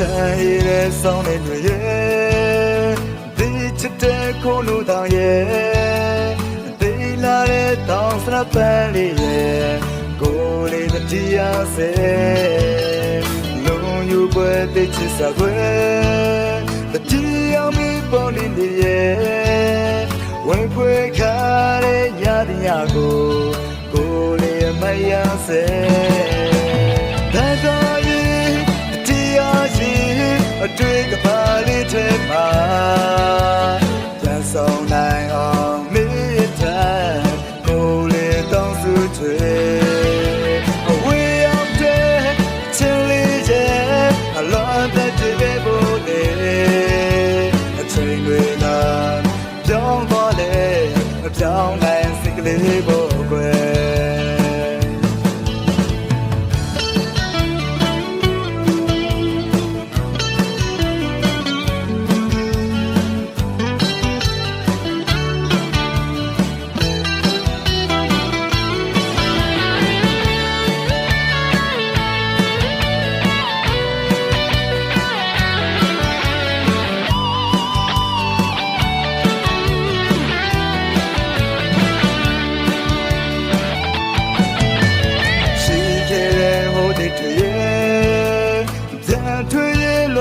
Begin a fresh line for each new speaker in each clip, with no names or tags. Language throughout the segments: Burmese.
ချမ်းရည်တဲ့ဆောင်းနေတွေရဲ့ဒီချစ်တဲ့ကိုလူတောင်ရဲ့ဒီလာတဲ့တောင်စရပန်းလေးရဲ့ကိုလေးတတိယစေလုံးယူပွဲတိတ်ချစ်စာပွဲတတိယမီပေါ်နေနေရဲ့ဝဲခွေခါတဲ့ညတဲ့ညကိုကိုလေးမရစေ ရှင်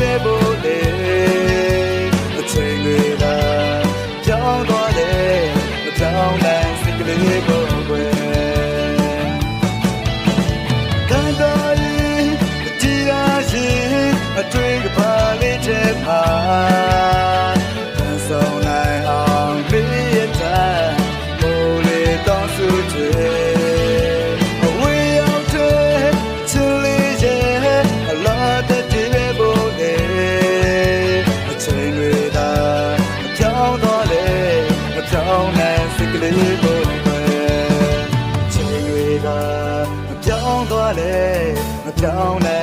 ပဲဖို့လေအချိန်တွေကကြောင်းသွားတယ်အကြောင်းတိုင်းစိတ်ကလေးကိုွယ်တန်တော်ရင်တရားရင်အတွေ့ကပါလေးတဲ့ပါ ချိ